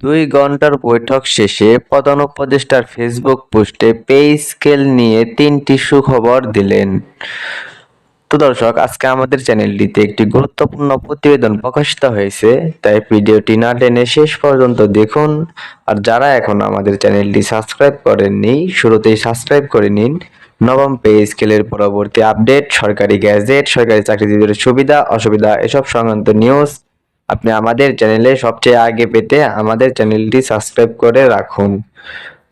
দুই ঘণ্টার বৈঠক শেষে প্রধান উপদেষ্টার ফেসবুক পোস্টে পে স্কেল নিয়ে তিনটি সুখবর দিলেন। তো দর্শক, আজকে আমাদের চ্যানেলটিতে একটি গুরুত্বপূর্ণ প্রতিবেদন প্রকাশিত হয়েছে, তাই ভিডিওটি না টেনে শেষ পর্যন্ত দেখুন। আর যারা এখন আমাদের চ্যানেলটি সাবস্ক্রাইব করেননি, শুরুতেই সাবস্ক্রাইব করে নিন। নবম পে স্কেলের পরবর্তী আপডেট, সরকারি গ্যাজেট, সরকারি চাকরিজীবীদের সুবিধা, অসুবিধা, এসব সংক্রান্ত নিউজ আপনি আমাদের চ্যানেলে সবচেয়ে আগে পেতে আমাদের চ্যানেলটি সাবস্ক্রাইব করে রাখুন।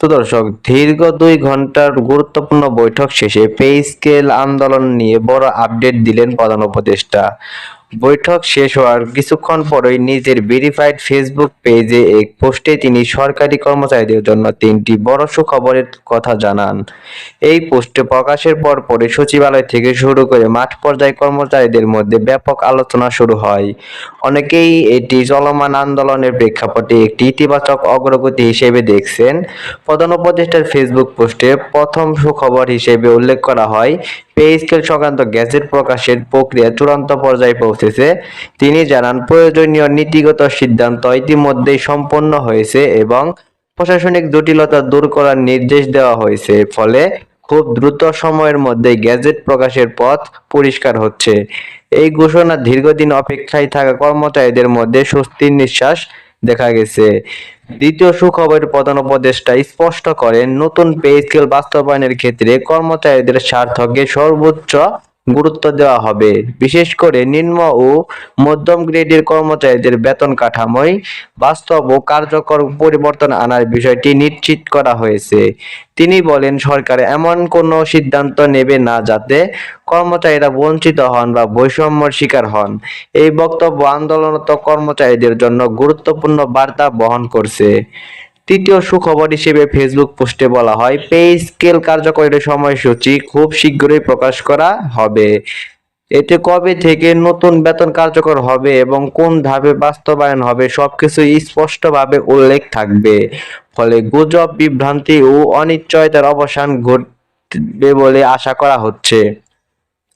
তো দর্শক, দীর্ঘ দুই ঘণ্টার গুরুত্বপূর্ণ বৈঠক শেষে পে স্কেল আন্দোলন নিয়ে বড় আপডেট দিলেন প্রধান উপদেষ্টা। বৈঠক শেষ হওয়ার কিছুক্ষণ পরেই নিজের ভেরিফাইড ফেসবুক পেজে এক পোস্টে তিনি সরকারি কর্মচারীদের জন্য তিনটি বড় সুখবরের কথা জানান। এই পোস্টে প্রকাশের পর পরে সচিবালয় থেকে শুরু করে মাঠ পর্যায়ে কর্মচারীদের মধ্যে ব্যাপক আলোচনা শুরু হয়। অনেকেই এটি চলমান আন্দোলনের প্রেক্ষাপটে একটি ইতিবাচক অগ্রগতি হিসেবে দেখছেন। প্রধান উপদেষ্টার ফেসবুক পোস্টে প্রথম সুখবর হিসেবে উল্লেখ করা হয় পে স্কেল সংক্রান্ত গ্যাজেট প্রকাশের প্রক্রিয়া চূড়ান্ত পর্যায়ে পৌঁছেছে। তিনি জানান, প্রয়োজনীয় নীতিগত সিদ্ধান্ত ইতিমধ্যেই সম্পন্ন হয়েছে এবং প্রশাসনিক জটিলতা দূর করার নির্দেশ দেওয়া হয়েছে। ফলে খুব দ্রুত সময়ের মধ্যে গ্যাজেট প্রকাশের পথ পরিষ্কার হচ্ছে। এই ঘোষণা দীর্ঘদিন অপেক্ষায় থাকা কর্মচারীদের মধ্যে স্বস্তির নিঃশ্বাস দেখা গেছে। দ্বিতীয় সুখবর প্রধান উপদেষ্টা স্পষ্ট করেন নতুন পে স্কেল বাস্তবায়নের ক্ষেত্রে কর্মচারীদের স্বার্থকে সর্বোচ্চ গুরুত্ব দেওয়া হবে। বিশেষ করে নিম্ন ও মধ্যম গ্রেডের কর্মচারীদের বেতন কাঠামোয় বাস্তব ও কার্যকর পরিবর্তন আনার বিষয়টি নিশ্চিত করা হয়েছে। তিনি বলেন, সরকার এমন কোনো সিদ্ধান্ত নেবে না যাতে কর্মচারীরা বঞ্চিত হন বা বৈষম্যের শিকার হন। এই বক্তব্য আন্দোলনরত কর্মচারীদের জন্য গুরুত্বপূর্ণ বার্তা বহন করছে। তৃতীয় সুখবর হিসেবে ফেসবুক পোস্টে বলা হয় পে স্কেল কার্যকরের সময়সূচি খুব শীঘ্রই প্রকাশ করা হবে। এতে কবে থেকে নতুন বেতন কার্যকর হবে এবং কোন ধাপে বাস্তবায়ন হবে সবকিছু স্পষ্টভাবে উল্লেখ থাকবে। ফলে গুজব, বিভ্রান্তি ও অনিশ্চয়তার অবসান ঘটবে বলে আশা করা হচ্ছে।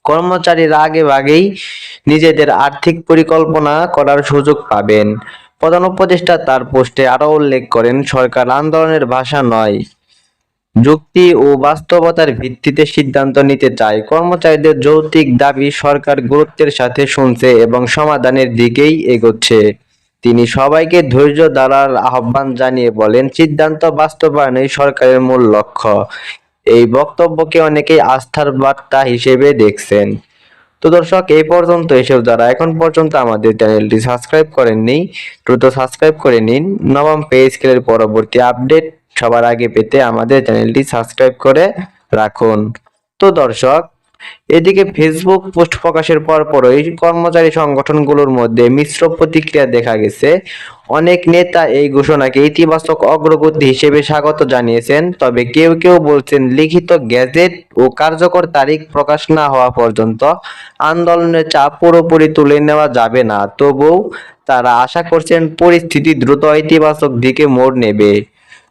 কর্মচারীরা আগে ভাগেই নিজেদের আর্থিক পরিকল্পনা করার সুযোগ পাবেন। প্রধান উপদেষ্টা তার পোস্টে আরও উল্লেখ করেন, সরকার আন্দোলনের ভাষা নয়। যুক্তি ও বাস্তবতার ভিত্তিতে সিদ্ধান্ত নিতে চায়। কর্মচারীদের যৌক্তিক দাবি সরকার গুরুত্বের সাথে শুনছে এবং সমাধানের দিকেই এগোচ্ছে। তিনি সবাইকে ধৈর্য ধরার আহ্বান জানিয়ে বলেন, সিদ্ধান্ত বাস্তবায়নই সরকারের মূল লক্ষ্য। এই বক্তব্যকে অনেকেই আস্থার বার্তা হিসেবে দেখছেন। তো দর্শক, এই পর্যন্ত এসব যারা এখন পর্যন্ত আমাদের চ্যানেলটি সাবস্ক্রাইব করেননি, দ্রুত সাবস্ক্রাইব করে নিন। নবম পে স্কেলের পরবর্তী আপডেট সবার আগে পেতে আমাদের চ্যানেলটি সাবস্ক্রাইব করে রাখুন। তো দর্শক এদিকে ফেসবুক পোস্ট প্রকাশের পর পরই কর্মচারী সংগঠনগুলোর মধ্যে মিশ্র প্রতিক্রিয়া দেখা গেছে। অনেক নেতা এই ঘোষণাকে ইতিবাচক অগ্রগতি হিসেবে স্বাগত জানিয়েছেন, তবে কেউ কেউ বলছেন লিখিত গ্যাজেট ও কার্যকর তারিখ প্রকাশ না হওয়া পর্যন্ত আন্দোলনের চাপ পুরোপুরি তুলে নেওয়া যাবে না। তবুও তারা আশা করছেন পরিস্থিতি দ্রুত ইতিবাচক দিকে মোড় নেবে।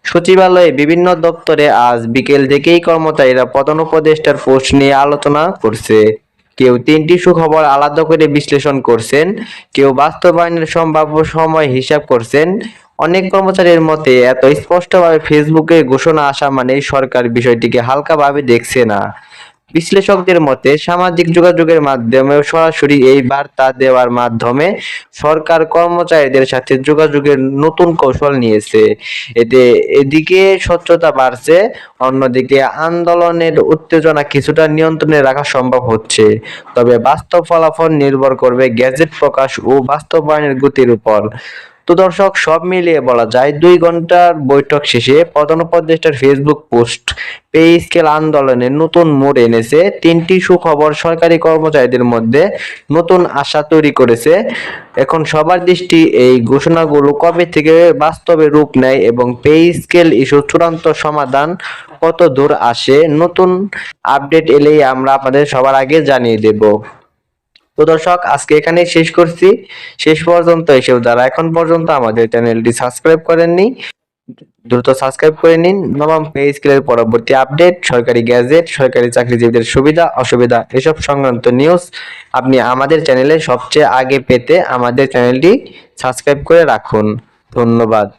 সচিবালয়ে বিভিন্ন দপ্তরে আজ বিকেল থেকেই কর্মচারীরা প্রধান উপদেষ্টার পোস্ট নিয়ে আলোচনা করছে। কেউ তিনটি সুখবর আলাদা করে বিশ্লেষণ করছেন, কেউ বাস্তবায়নের সম্ভাব্য সময় হিসাব করছেন। অনেক কর্মচারীর মতে, এত স্পষ্টভাবে ফেসবুকে ঘোষণা আসা মানে সরকার বিষয়টিকে হালকাভাবে দেখছে না। বিশ্লেষকদের মতে, সামাজিক যোগাযোগের মাধ্যমে সরাসরি এই বার্তা দেওয়ার মাধ্যমে সরকার কর্মচারীদের সাথে যোগাযোগের নতুন কৌশল নিয়েছে। এতে এদিকে স্বচ্ছতা বাড়ছে, অন্যদিকে আন্দোলনের উত্তেজনা কিছুটা নিয়ন্ত্রণে রাখা সম্ভব হচ্ছে। তবে বাস্তব ফলাফল নির্ভর করবে গ্যাজেট প্রকাশ ও বাস্তবায়নের গতির উপর। তো দর্শক, সব মিলিয়ে বলা যায় দুই ঘণ্টার বৈঠক শেষে প্রধান উপদেষ্টার ফেসবুক পোস্ট পে স্কেল আন্দোলনে নতুন মোড় এনেছে। তিনটি সুখবর সরকারি কর্মচারীদের মধ্যে নতুন আশা তৈরি করেছে। এখন সবার দৃষ্টি এই ঘোষণাগুলো কবে থেকে বাস্তবে রূপ নেয় এবং পে স্কেল ইস্যু চূড়ান্ত সমাধান কত দূর আসে? নতুন আপডেট এলেই আমরা আপনাদের সবার আগে জানিয়ে দেব। তো দর্শক, আজকে এখানেই শেষ করছি। শেষ পর্যন্ত এসেও যারা এখন পর্যন্ত আমাদের চ্যানেলটি সাবস্ক্রাইব করেননি, দ্রুত সাবস্ক্রাইব করে নিন। নবম পে স্কেলের পরবর্তী আপডেট, সরকারি গ্যাজেট, সরকারি চাকরিজীবীদের সুবিধা, অসুবিধা, এসব সংক্রান্ত নিউজ আপনি আমাদের চ্যানেলে সবচেয়ে আগে পেতে আমাদের চ্যানেলটি সাবস্ক্রাইব করে রাখুন। ধন্যবাদ।